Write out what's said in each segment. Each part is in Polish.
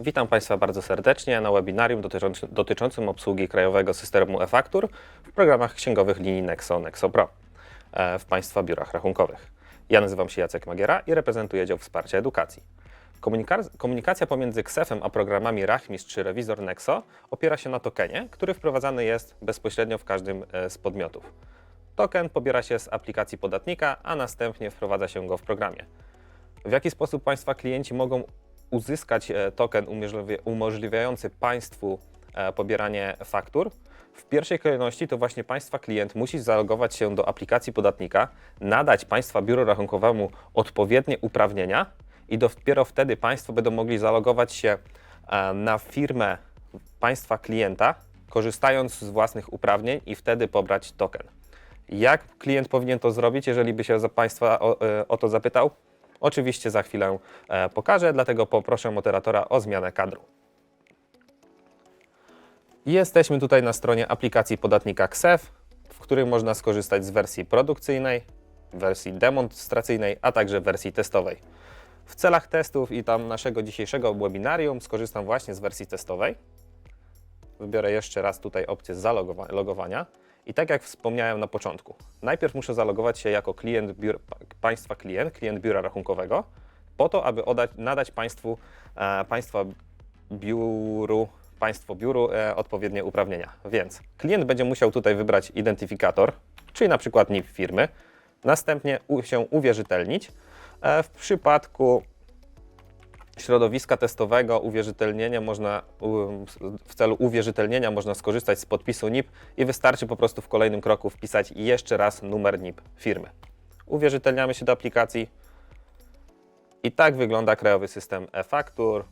Witam Państwa bardzo serdecznie na webinarium dotyczącym, obsługi krajowego systemu e-faktur w programach księgowych linii Nexo Nexo Pro e, w Państwa biurach rachunkowych. Ja nazywam się Jacek Magiera i reprezentuję dział wsparcia edukacji. Komunika- komunikacja pomiędzy KSEF-em a programami Rachmistrz czy Rewizor Nexo opiera się na tokenie, który wprowadzany jest bezpośrednio w każdym e, z podmiotów. Token pobiera się z aplikacji podatnika, a następnie wprowadza się go w programie. W jaki sposób Państwa klienci mogą uzyskać e, token umożliwia- umożliwiający Państwu e, pobieranie faktur? W pierwszej kolejności to właśnie Państwa klient musi zalogować się do aplikacji podatnika, nadać Państwa biuro rachunkowemu odpowiednie uprawnienia i dopiero wtedy Państwo będą mogli zalogować się e, na firmę Państwa klienta, korzystając z własnych uprawnień i wtedy pobrać token. Jak klient powinien to zrobić, jeżeli by się za Państwa o, o to zapytał? Oczywiście za chwilę e, pokażę, dlatego poproszę moderatora o zmianę kadru. Jesteśmy tutaj na stronie aplikacji podatnika KSEF, w której można skorzystać z wersji produkcyjnej, wersji demonstracyjnej, a także wersji testowej. W celach testów i tam naszego dzisiejszego webinarium skorzystam właśnie z wersji testowej. Wybiorę jeszcze raz tutaj opcję zalogowania. I tak jak wspomniałem na początku, najpierw muszę zalogować się jako klient biur, pa- Państwa klient, klient biura rachunkowego, po to, aby oddać, nadać Państwu, e, Państwa biuru, Państwo biuru e, odpowiednie uprawnienia. Więc klient będzie musiał tutaj wybrać identyfikator, czyli na przykład NIP firmy, następnie u, się uwierzytelnić. E, w przypadku środowiska testowego uwierzytelnienia można, w celu uwierzytelnienia można skorzystać z podpisu NIP i wystarczy po prostu w kolejnym kroku wpisać jeszcze raz numer NIP firmy. Uwierzytelniamy się do aplikacji i tak wygląda krajowy system e-faktur.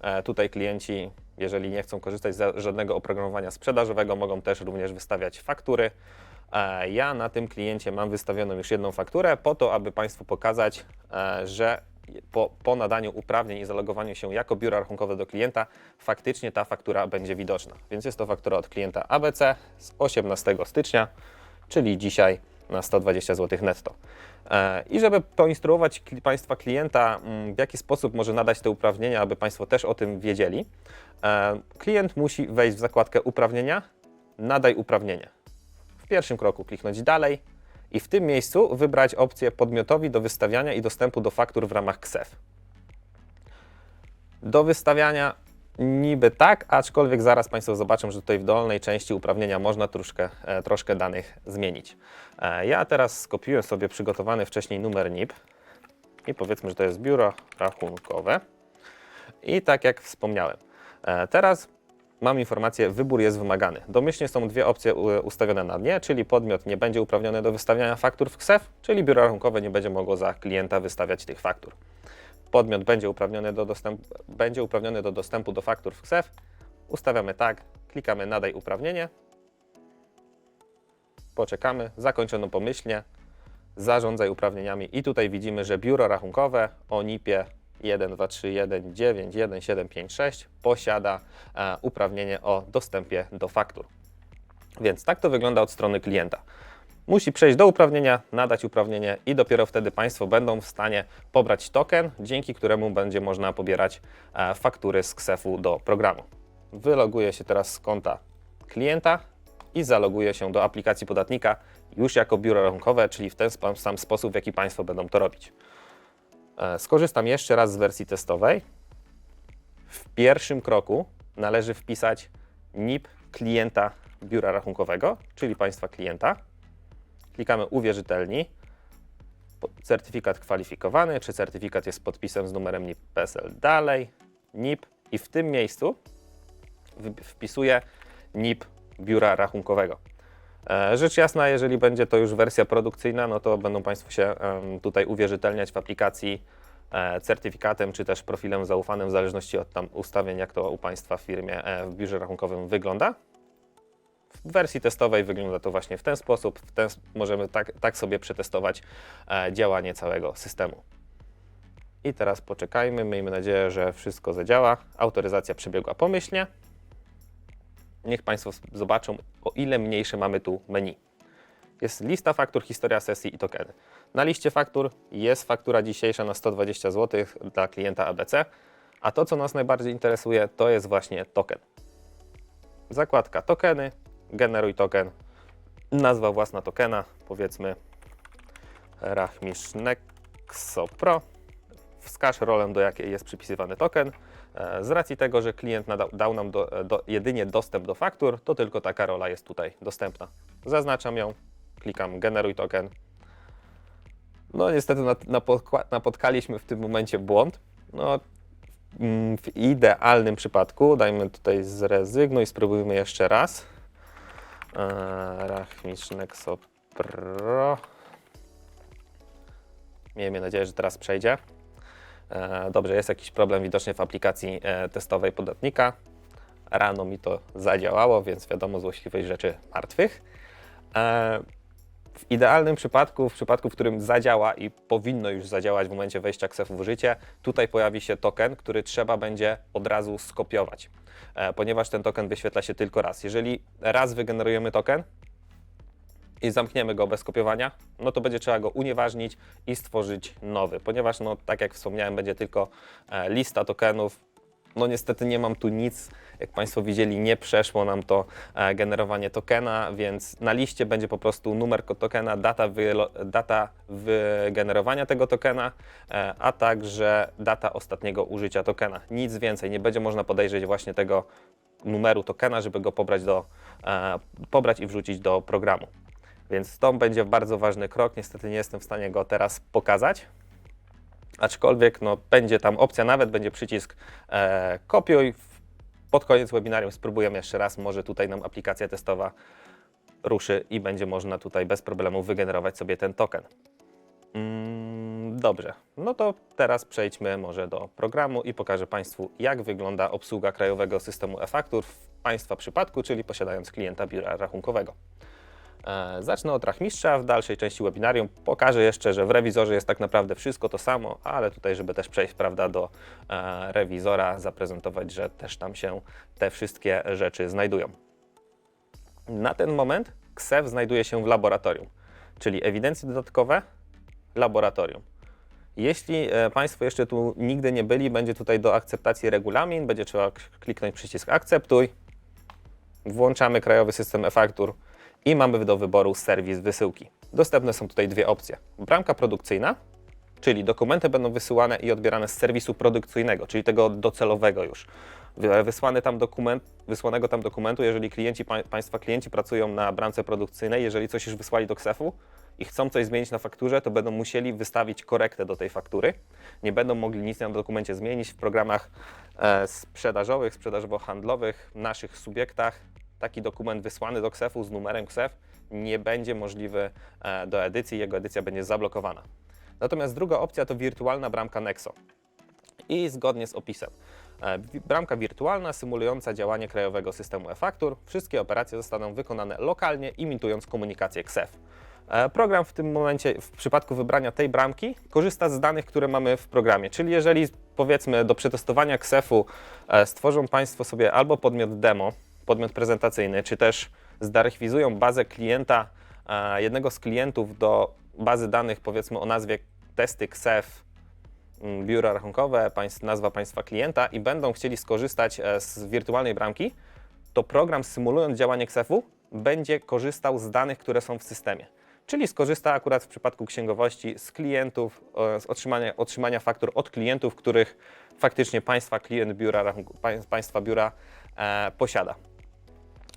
E, Tutaj klienci, jeżeli nie chcą korzystać z żadnego oprogramowania sprzedażowego, mogą też również wystawiać faktury. E, Ja na tym kliencie mam wystawioną już jedną fakturę po to, aby Państwu pokazać, e, że po, po nadaniu uprawnień i zalogowaniu się jako biuro rachunkowe do klienta, faktycznie ta faktura będzie widoczna. Więc jest to faktura od klienta ABC z 18 stycznia, czyli dzisiaj na 120 zł netto. E, I żeby poinstruować Państwa klienta, mm, w jaki sposób może nadać te uprawnienia, aby Państwo też o tym wiedzieli, e, klient musi wejść w zakładkę uprawnienia, nadaj uprawnienie. W pierwszym kroku kliknąć dalej i w tym miejscu wybrać opcję podmiotowi do wystawiania i dostępu do faktur w ramach KSEF. Do wystawiania niby tak, aczkolwiek zaraz Państwo zobaczą, że tutaj w dolnej części uprawnienia można troszkę, e, troszkę danych zmienić. E, Ja teraz skopiuję sobie przygotowany wcześniej numer NIP i powiedzmy, że to jest biuro rachunkowe. I tak jak wspomniałem, e, teraz mam informację, wybór jest wymagany. Domyślnie są dwie opcje ustawione na dnie, czyli podmiot nie będzie uprawniony do wystawiania faktur w KSEF, czyli biuro rachunkowe nie będzie mogło za klienta wystawiać tych faktur. Podmiot będzie uprawniony do, dostępu, będzie uprawniony do dostępu do faktur w KSEF. Ustawiamy tak, klikamy nadaj uprawnienie. Poczekamy, zakończono pomyślnie, zarządzaj uprawnieniami i tutaj widzimy, że biuro rachunkowe o NIP-ie 12319915756 posiada e, uprawnienie o dostępie do faktur. Więc tak to wygląda od strony klienta. Musi przejść do uprawnienia, nadać uprawnienie i dopiero wtedy Państwo będą w stanie pobrać token, dzięki któremu będzie można pobierać e, faktury z KSEF-u do programu. Wyloguję się teraz z konta klienta i zaloguję się do aplikacji podatnika już jako biuro rachunkowe, czyli w ten sam sposób, w jaki Państwo będą to robić. E, Skorzystam jeszcze raz z wersji testowej. W pierwszym kroku należy wpisać NIP klienta biura rachunkowego, czyli Państwa klienta. Klikamy uwierzytelnij. Po- Certyfikat kwalifikowany, czy certyfikat jest podpisem z numerem NIP PESEL. Dalej, NIP i w tym miejscu wpisuję NIP biura rachunkowego. E, Rzecz jasna, jeżeli będzie to już wersja produkcyjna, no to będą Państwo się tutaj uwierzytelniać w aplikacji certyfikatem czy też profilem zaufanym, w zależności od tam ustawień, jak to u Państwa w firmie, e, w biurze rachunkowym wygląda. W wersji testowej wygląda to właśnie w ten sposób. W ten, możemy tak, tak sobie przetestować e, działanie całego systemu. I teraz poczekajmy, miejmy nadzieję, że wszystko zadziała. Autoryzacja przebiegła pomyślnie. Niech Państwo zobaczą, o ile mniejsze mamy tu menu. Jest lista faktur, historia sesji i tokeny. Na liście faktur jest faktura dzisiejsza na 120 zł dla klienta ABC. A to, co nas najbardziej interesuje, to jest właśnie token. Zakładka tokeny, generuj token, nazwa własna tokena, powiedzmy Rachmisz Nexo Pro. Wskaż rolę, do jakiej jest przypisywany token. E, Z racji tego, że klient dał nam do, do, jedynie dostęp do faktur, to tylko taka rola jest tutaj dostępna. Zaznaczam ją, klikam generuj token. No niestety napotkaliśmy w tym momencie błąd. No, mm, w idealnym przypadku, dajmy tutaj zrezygnuj, spróbujmy jeszcze raz. E, Rachmisz Nexo Pro. Miejmy nadzieję, że teraz przejdzie. E, Dobrze, jest jakiś problem widocznie w aplikacji e, testowej podatnika. Rano mi to zadziałało, więc wiadomo, złośliwość rzeczy martwych. W idealnym przypadku, w przypadku, w którym zadziała i powinno już zadziałać w momencie wejścia KSEF w życie, tutaj pojawi się token, który trzeba będzie od razu skopiować, e, ponieważ ten token wyświetla się tylko raz. Jeżeli raz wygenerujemy token, i zamkniemy go bez kopiowania, no to będzie trzeba go unieważnić i stworzyć nowy, ponieważ no tak jak wspomniałem, będzie tylko e, lista tokenów. No niestety nie mam tu nic, jak Państwo widzieli, nie przeszło nam to e, generowanie tokena, więc na liście będzie po prostu numer tokena, data, wylo- data wygenerowania tego tokena, e, a także data ostatniego użycia tokena. Nic więcej, nie będzie można podejrzeć właśnie tego numeru tokena, żeby go pobrać, do, e, pobrać i wrzucić do programu. Więc to będzie bardzo ważny krok. Niestety nie jestem w stanie go teraz pokazać. Aczkolwiek no, będzie tam opcja, nawet będzie przycisk e, kopiuj. Pod koniec webinarium spróbujemy jeszcze raz. Może tutaj nam aplikacja testowa ruszy i będzie można tutaj bez problemu wygenerować sobie ten token. Mm, dobrze, no to teraz przejdźmy może do programu i pokażę Państwu, jak wygląda obsługa krajowego systemu e-faktur w Państwa przypadku, czyli posiadając klienta biura rachunkowego. E, Zacznę od rachmistrza. W dalszej części webinarium pokażę jeszcze, że w rewizorze jest tak naprawdę wszystko to samo, ale tutaj, żeby też przejść prawda, do e, rewizora, zaprezentować, że też tam się te wszystkie rzeczy znajdują. Na ten moment KSEF znajduje się w laboratorium, czyli ewidencje dodatkowe, laboratorium. Jeśli e, Państwo jeszcze tu nigdy nie byli, będzie tutaj do akceptacji regulamin, będzie trzeba kliknąć przycisk akceptuj, włączamy krajowy system e-faktur i mamy do wyboru serwis wysyłki. Dostępne są tutaj dwie opcje. Bramka produkcyjna, czyli dokumenty będą wysyłane i odbierane z serwisu produkcyjnego, czyli tego docelowego już. Wy- Wysłany tam dokument, wysłanego tam dokumentu, jeżeli klienci, pa, Państwa klienci pracują na bramce produkcyjnej, jeżeli coś już wysłali do KSEF-u i chcą coś zmienić na fakturze, to będą musieli wystawić korektę do tej faktury. Nie będą mogli nic na dokumencie zmienić w programach e, sprzedażowych, sprzedażowo-handlowych, naszych subiektach taki dokument wysłany do KSEF-u z numerem KSEF nie będzie możliwy e, do edycji, jego edycja będzie zablokowana. Natomiast druga opcja to wirtualna bramka Nexo. I zgodnie z opisem. e, Bramka wirtualna symulująca działanie krajowego systemu e-faktur. Wszystkie operacje zostaną wykonane lokalnie, imitując komunikację KSEF. E, Program w tym momencie, w przypadku wybrania tej bramki, korzysta z danych, które mamy w programie. Czyli jeżeli powiedzmy do przetestowania KSEF-u stworzą Państwo sobie albo podmiot demo, podmiot prezentacyjny, czy też zarchiwizują bazę klienta, e, jednego z klientów do bazy danych, powiedzmy o nazwie testy KSEF, mm, biura rachunkowe, nazwa państwa klienta i będą chcieli skorzystać e, z wirtualnej bramki, to program symulując działanie KSEF-u będzie korzystał z danych, które są w systemie. Czyli skorzysta akurat w przypadku księgowości z klientów, e, z otrzymania, otrzymania faktur od klientów, których faktycznie państwa klient biura, państwa biura e, posiada.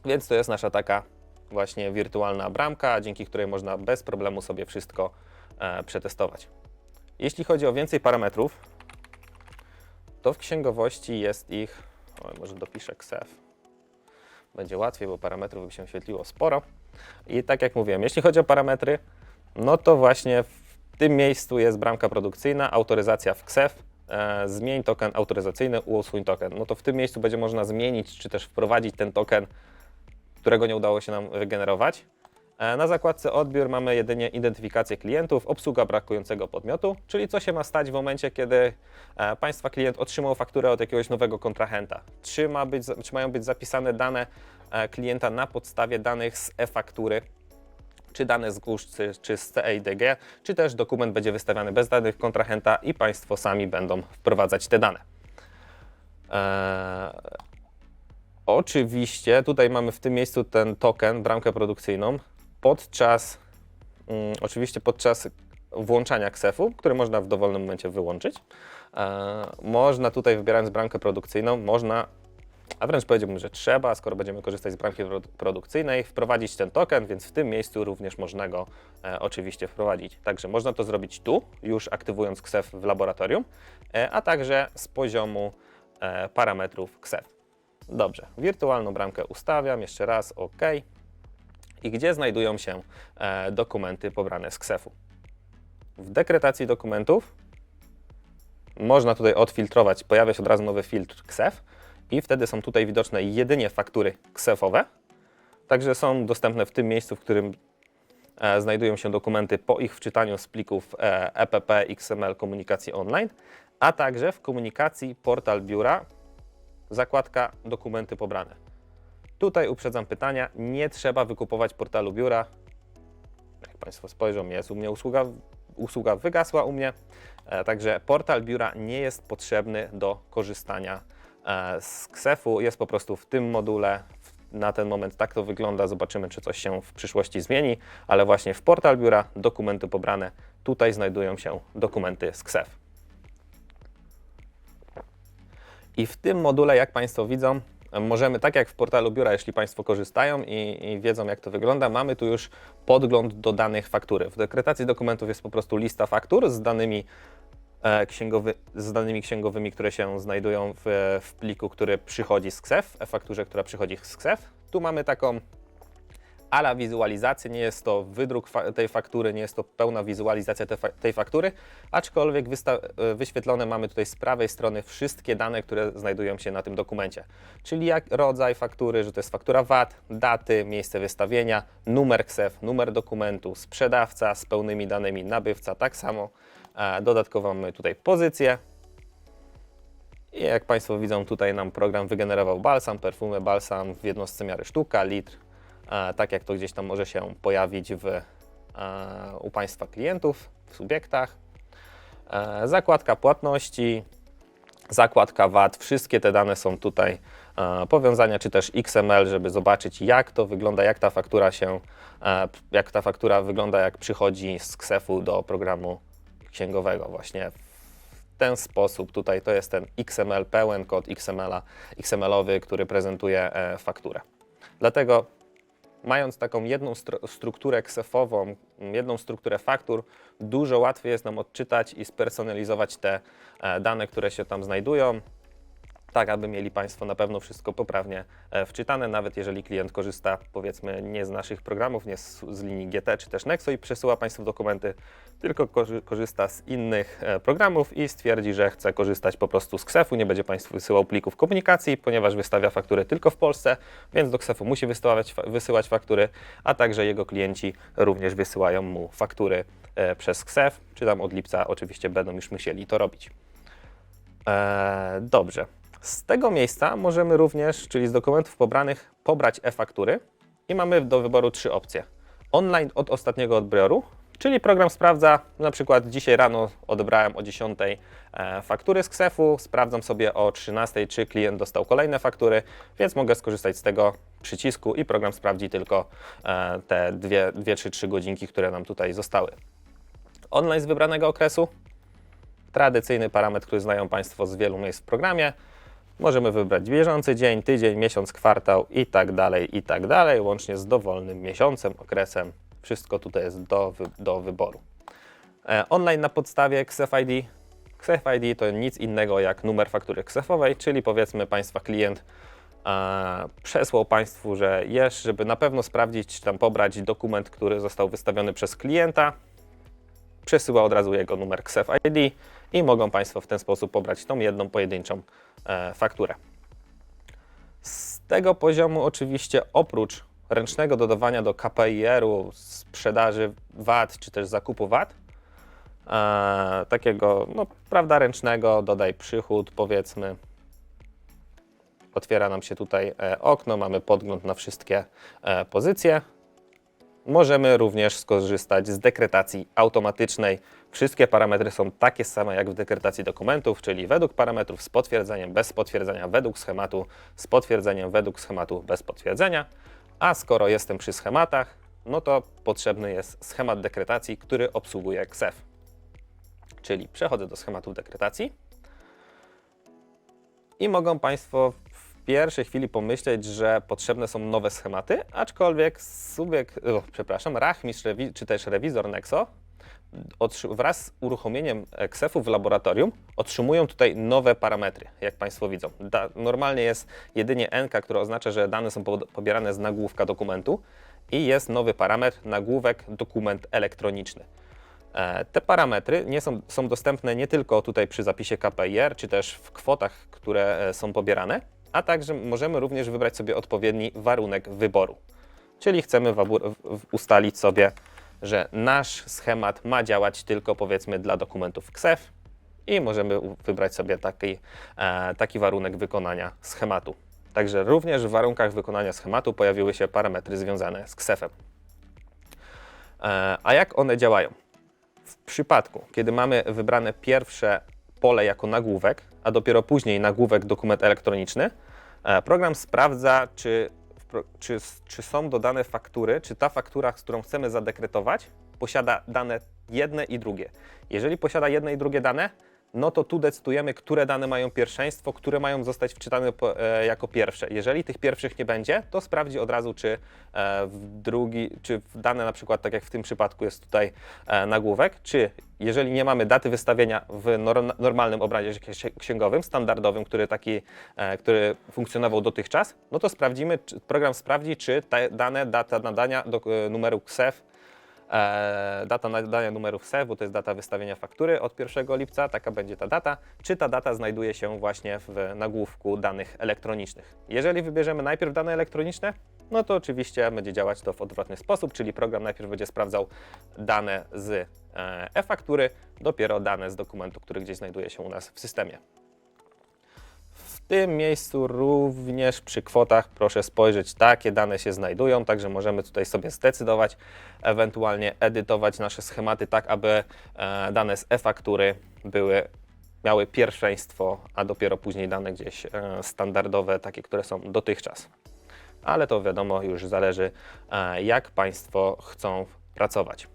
Więc to jest nasza taka właśnie wirtualna bramka, dzięki której można bez problemu sobie wszystko e, przetestować. Jeśli chodzi o więcej parametrów, to w księgowości jest ich, o, może dopiszę KSEF, będzie łatwiej, bo parametrów by się świetliło sporo. I tak jak mówiłem, jeśli chodzi o parametry, no to właśnie w tym miejscu jest bramka produkcyjna, autoryzacja w KSEF, e, zmień token autoryzacyjny, usuń token. No to w tym miejscu będzie można zmienić, czy też wprowadzić ten token, którego nie udało się nam wygenerować. E, Na zakładce odbiór mamy jedynie identyfikację klientów, obsługa brakującego podmiotu, czyli co się ma stać w momencie, kiedy e, Państwa klient otrzymał fakturę od jakiegoś nowego kontrahenta. Czy, ma być, czy mają być zapisane dane e, klienta na podstawie danych z e-faktury, czy dane z GUS, czy, czy z CEIDG, czy też dokument będzie wystawiany bez danych kontrahenta i Państwo sami będą wprowadzać te dane. E, oczywiście tutaj mamy w tym miejscu ten token, bramkę produkcyjną. Podczas, mm, oczywiście podczas włączania KSEF-u, który można w dowolnym momencie wyłączyć, e, można tutaj wybierając bramkę produkcyjną, można a wręcz powiedziałbym, że trzeba, skoro będziemy korzystać z bramki produ- produkcyjnej, wprowadzić ten token, więc w tym miejscu również można go e, oczywiście wprowadzić. Także można to zrobić tu, już aktywując KSEF w laboratorium, e, a także z poziomu e, parametrów KSEF. Dobrze, wirtualną bramkę ustawiam, jeszcze raz OK. I gdzie znajdują się e, dokumenty pobrane z KSEF-u? W dekretacji dokumentów można tutaj odfiltrować, pojawia się od razu nowy filtr KSEF i wtedy są tutaj widoczne jedynie faktury KSEF-owe. Także są dostępne w tym miejscu, w którym e, znajdują się dokumenty po ich wczytaniu z plików e, EPP XML komunikacji online, a także w komunikacji portal biura zakładka dokumenty pobrane. Tutaj uprzedzam pytania, nie trzeba wykupować portalu biura. Jak Państwo spojrzą, jest u mnie usługa, usługa wygasła u mnie, e, także portal biura nie jest potrzebny do korzystania e, z KSEF-u, jest po prostu w tym module. Na ten moment tak to wygląda, zobaczymy czy coś się w przyszłości zmieni, ale właśnie w portal biura dokumenty pobrane, tutaj znajdują się dokumenty z KSEF. I w tym module, jak Państwo widzą, możemy, tak jak w portalu biura, jeśli Państwo korzystają i, i wiedzą, jak to wygląda, mamy tu już podgląd do danych faktury. W dekretacji dokumentów jest po prostu lista faktur z danymi, e, księgowy, z danymi księgowymi, które się znajdują w, w pliku, który przychodzi z KSEF, e-fakturze, która przychodzi z KSEF. Tu mamy taką ala wizualizację, nie jest to wydruk fa- tej faktury, nie jest to pełna wizualizacja te fa- tej faktury, aczkolwiek e, wyświetlone mamy tutaj z prawej strony wszystkie dane, które znajdują się na tym dokumencie. Czyli jak rodzaj faktury, że to jest faktura VAT, daty, miejsce wystawienia, numer KSEF, numer dokumentu, sprzedawca z pełnymi danymi, nabywca tak samo. Dodatkowo mamy tutaj pozycję, i jak Państwo widzą, tutaj nam program wygenerował balsam, perfumę, balsam w jednostce miary sztuka, litr, tak jak to gdzieś tam może się pojawić w, e, u Państwa klientów, w subiektach. E, zakładka płatności, zakładka VAT, wszystkie te dane są tutaj, e, powiązania czy też XML, żeby zobaczyć jak to wygląda, jak ta faktura się, e, jak ta faktura wygląda, jak przychodzi z KSEF-u do programu księgowego właśnie w ten sposób. Tutaj to jest ten XML, pełen kod XML-a, XML-owy, który prezentuje e, fakturę. Dlatego mając taką jedną stru- strukturę ksefową, jedną strukturę faktur, dużo łatwiej jest nam odczytać i spersonalizować te e, dane, które się tam znajdują, tak aby mieli Państwo na pewno wszystko poprawnie e, wczytane, nawet jeżeli klient korzysta powiedzmy nie z naszych programów, nie z, z linii GT czy też Nexo i przesyła Państwu dokumenty, tylko korzy- korzysta z innych e, programów i stwierdzi, że chce korzystać po prostu z KSEF-u, nie będzie Państwu wysyłał plików komunikacji, ponieważ wystawia faktury tylko w Polsce, więc do KSEF-u musi fa- wysyłać faktury, a także jego klienci również wysyłają mu faktury e, przez KSEF, czy tam od lipca oczywiście będą już musieli to robić. Eee, dobrze. Z tego miejsca możemy również, czyli z dokumentów pobranych, pobrać e-faktury i mamy do wyboru trzy opcje. Online od ostatniego odbioru, czyli program sprawdza, na przykład dzisiaj rano odebrałem o 10 e, faktury z KSEF-u, sprawdzam sobie o 13, czy klient dostał kolejne faktury, więc mogę skorzystać z tego przycisku i program sprawdzi tylko e, te 2 czy 3 godzinki, które nam tutaj zostały. Online z wybranego okresu, tradycyjny parametr, który znają Państwo z wielu miejsc w programie. Możemy wybrać bieżący dzień, tydzień, miesiąc, kwartał i tak dalej, i tak dalej, łącznie z dowolnym miesiącem, okresem. Wszystko tutaj jest do, do wyboru. E, online na podstawie XF ID. XF ID to nic innego jak numer faktury XF-owej, czyli powiedzmy Państwa klient przesłał Państwu, że jest, żeby na pewno sprawdzić, czy tam pobrać dokument, który został wystawiony przez klienta, przesyła od razu jego numer KSEF ID i mogą Państwo w ten sposób pobrać tą jedną pojedynczą fakturę. Z tego poziomu oczywiście oprócz ręcznego dodawania do KPIR-u, sprzedaży VAT czy też zakupu VAT, e, takiego no, prawda ręcznego, dodaj przychód powiedzmy, otwiera nam się tutaj e, okno, mamy podgląd na wszystkie e, pozycje. Możemy również skorzystać z dekretacji automatycznej. Wszystkie parametry są takie same jak w dekretacji dokumentów, czyli według parametrów z potwierdzeniem, bez potwierdzenia, według schematu, z potwierdzeniem, według schematu, bez potwierdzenia. A skoro jestem przy schematach, no to potrzebny jest schemat dekretacji, który obsługuje KSEF. Czyli przechodzę do schematów dekretacji i mogą Państwo pierwszej chwili pomyśleć, że potrzebne są nowe schematy, aczkolwiek subiek, o, przepraszam, rachmistrz czy też rewizor Nexo wraz z uruchomieniem KSEF-u w laboratorium otrzymują tutaj nowe parametry, jak Państwo widzą. Da, normalnie jest jedynie NK, które oznacza, że dane są po, pobierane z nagłówka dokumentu i jest nowy parametr nagłówek dokument elektroniczny. E, Te parametry nie są, są dostępne nie tylko tutaj przy zapisie KPIR, czy też w kwotach, które e, są pobierane, a także możemy również wybrać sobie odpowiedni warunek wyboru. Czyli chcemy ustalić sobie, że nasz schemat ma działać tylko powiedzmy dla dokumentów KSEF i możemy wybrać sobie taki, e, taki warunek wykonania schematu. Także również w warunkach wykonania schematu pojawiły się parametry związane z KSEF-em. E, a jak one działają? W przypadku, kiedy mamy wybrane pierwsze pole jako nagłówek, a dopiero później nagłówek dokument elektroniczny, e, program sprawdza, czy, czy, czy są dodane faktury, czy ta faktura, z którą chcemy zadekretować, posiada dane jedne i drugie. Jeżeli posiada jedne i drugie dane, no to tu decydujemy, które dane mają pierwszeństwo, które mają zostać wczytane e, jako pierwsze. Jeżeli tych pierwszych nie będzie, to sprawdzi od razu, czy e, w drugi, czy dane na przykład, tak jak w tym przypadku jest tutaj e, nagłówek, czy jeżeli nie mamy daty wystawienia w nor- normalnym obrazie ksi- księgowym, standardowym, który taki, który funkcjonował dotychczas, no to sprawdzimy, program sprawdzi, czy te dane, data nadania do numeru KSEF data nadania numeru WSEW, bo to jest data wystawienia faktury od 1 lipca, taka będzie ta data, czy ta data znajduje się właśnie w nagłówku danych elektronicznych. Jeżeli wybierzemy najpierw dane elektroniczne, no to oczywiście będzie działać to w odwrotny sposób, czyli program najpierw będzie sprawdzał dane z e, e-faktury, dopiero dane z dokumentu, który gdzieś znajduje się u nas w systemie. Tym miejscu również przy kwotach proszę spojrzeć, takie dane się znajdują, także możemy tutaj sobie zdecydować, ewentualnie edytować nasze schematy tak, aby e, dane z e-faktury były, miały pierwszeństwo, a dopiero później dane gdzieś e, standardowe, takie, które są dotychczas. Ale to wiadomo, już zależy, e, jak Państwo chcą pracować.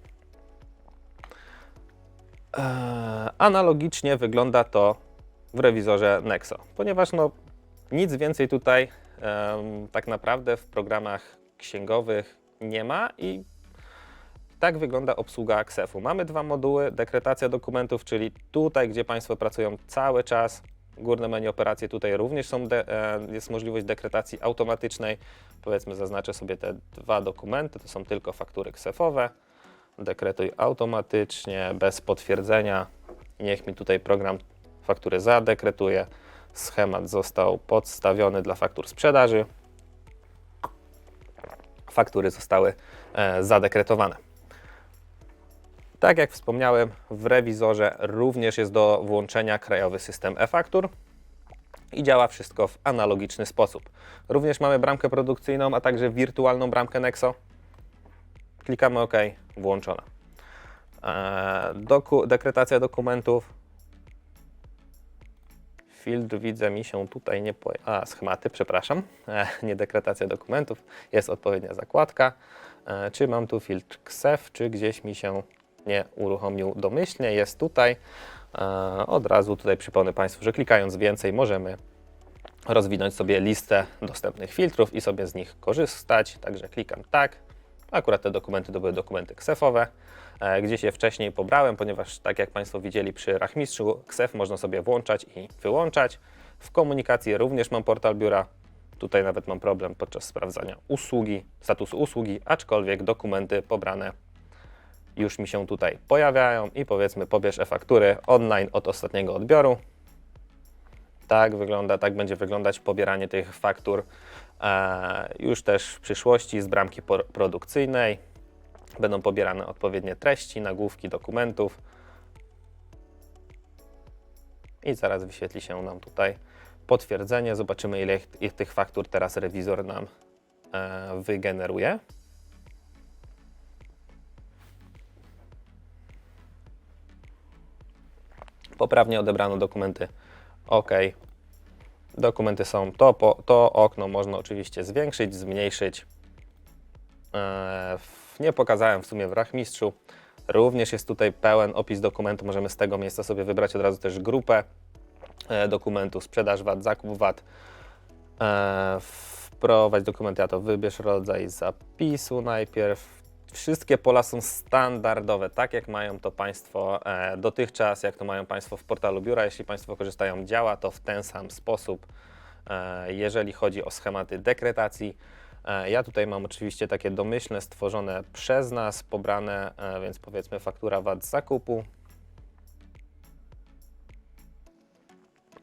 Analogicznie wygląda to w rewizorze Nexo, ponieważ no, nic więcej tutaj em, tak naprawdę w programach księgowych nie ma i tak wygląda obsługa KSEF-u. Mamy dwa moduły, dekretacja dokumentów, czyli tutaj, gdzie Państwo pracują cały czas, górne menu operacje tutaj również są e, jest możliwość dekretacji automatycznej. Powiedzmy, zaznaczę sobie te dwa dokumenty, to są tylko faktury KSEF-owe. Dekretuj automatycznie, bez potwierdzenia. Niech mi tutaj program faktury zadekretuje. Schemat został podstawiony dla faktur sprzedaży. Faktury zostały e, zadekretowane. Tak jak wspomniałem, w rewizorze również jest do włączenia krajowy system e-faktur i działa wszystko w analogiczny sposób. Również mamy bramkę produkcyjną, a także wirtualną bramkę Nexo. Klikamy OK, włączona. E, doku, dekretacja dokumentów. Filtr widzę mi się tutaj nie poja- A, schematy, przepraszam. E, nie dekretacja dokumentów. Jest odpowiednia zakładka. E, czy mam tu filtr KSEF, czy gdzieś mi się nie uruchomił domyślnie? Jest tutaj. E, od razu tutaj przypomnę Państwu, że klikając więcej możemy rozwinąć sobie listę dostępnych filtrów i sobie z nich korzystać. Także klikam tak. Akurat te dokumenty to były dokumenty KSEF-owe. E, Gdzieś je wcześniej pobrałem, ponieważ tak jak Państwo widzieli przy Rachmistrzu, KSEF można sobie włączać i wyłączać. W komunikacji również mam portal biura. Tutaj nawet mam problem podczas sprawdzania usługi, statusu usługi, aczkolwiek dokumenty pobrane już mi się tutaj pojawiają i powiedzmy pobierz e-faktury online od ostatniego odbioru. Tak wygląda, tak będzie wyglądać pobieranie tych faktur E, już też w przyszłości z bramki produkcyjnej będą pobierane odpowiednie treści, nagłówki dokumentów. I zaraz wyświetli się nam tutaj potwierdzenie. Zobaczymy, ile ich, tych faktur teraz rewizor nam e, wygeneruje. Poprawnie odebrano dokumenty. OK. Dokumenty są. To, po, to okno można oczywiście zwiększyć, zmniejszyć. W- nie pokazałem w sumie w Rachmistrzu. Również jest tutaj pełen opis dokumentu. Możemy z tego miejsca sobie wybrać od razu też grupę e, dokumentu, sprzedaż VAT, zakup VAT. E, wprowadź dokumenty, a to wybierz rodzaj zapisu najpierw. Wszystkie pola są standardowe, tak jak mają to Państwo e, dotychczas, jak to mają Państwo w portalu biura. Jeśli Państwo korzystają, działa to w ten sam sposób, e, jeżeli chodzi o schematy dekretacji. E, Ja tutaj mam oczywiście takie domyślne, stworzone przez nas, pobrane, więc powiedzmy faktura VAT zakupu.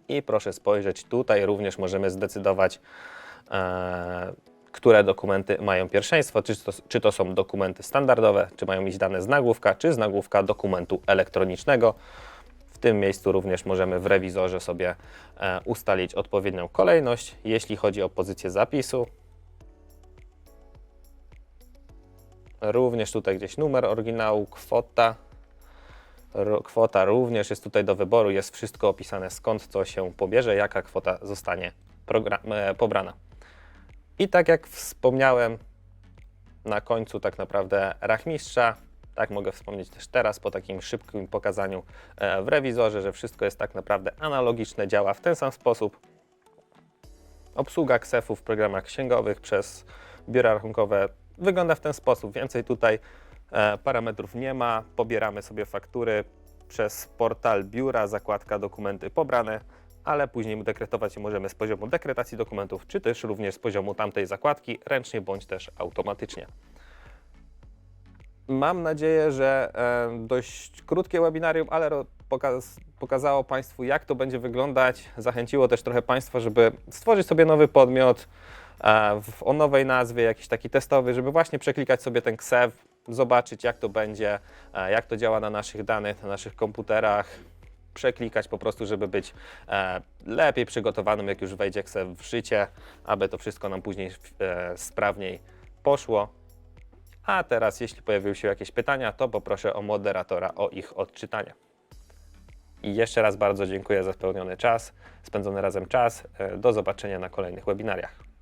I proszę spojrzeć, tutaj również możemy zdecydować, które dokumenty mają pierwszeństwo, czy to, czy to są dokumenty standardowe, czy mają iść dane z nagłówka, czy z nagłówka dokumentu elektronicznego. W tym miejscu również możemy w rewizorze sobie e, ustalić odpowiednią kolejność, jeśli chodzi o pozycję zapisu. Również tutaj gdzieś numer oryginału, kwota. Kwota również jest tutaj do wyboru, jest wszystko opisane skąd co się pobierze, jaka kwota zostanie e, pobrana. I tak jak wspomniałem na końcu tak naprawdę rachmistrza, tak mogę wspomnieć też teraz po takim szybkim pokazaniu e, w rewizorze, że wszystko jest tak naprawdę analogiczne, działa w ten sam sposób. Obsługa KSEF-u w programach księgowych przez biura rachunkowe wygląda w ten sposób. Więcej tutaj e, parametrów nie ma. Pobieramy sobie faktury przez portal biura, zakładka dokumenty pobrane, ale później dekretować je możemy z poziomu dekretacji dokumentów, czy też również z poziomu tamtej zakładki, ręcznie bądź też automatycznie. Mam nadzieję, że e, dość krótkie webinarium, ale pokazało Państwu, jak to będzie wyglądać. Zachęciło też trochę Państwa, żeby stworzyć sobie nowy podmiot e, o nowej nazwie, jakiś taki testowy, żeby właśnie przeklikać sobie ten KSEW, zobaczyć, jak to będzie, e, jak to działa na naszych danych, na naszych komputerach. Przeklikać po prostu, żeby być e, lepiej przygotowanym, jak już wejdzie KSEW w życie, aby to wszystko nam później e, sprawniej poszło. A teraz, jeśli pojawiły się jakieś pytania, to poproszę o moderatora o ich odczytanie. I jeszcze raz bardzo dziękuję za spełniony czas, spędzony razem czas. E, Do zobaczenia na kolejnych webinariach.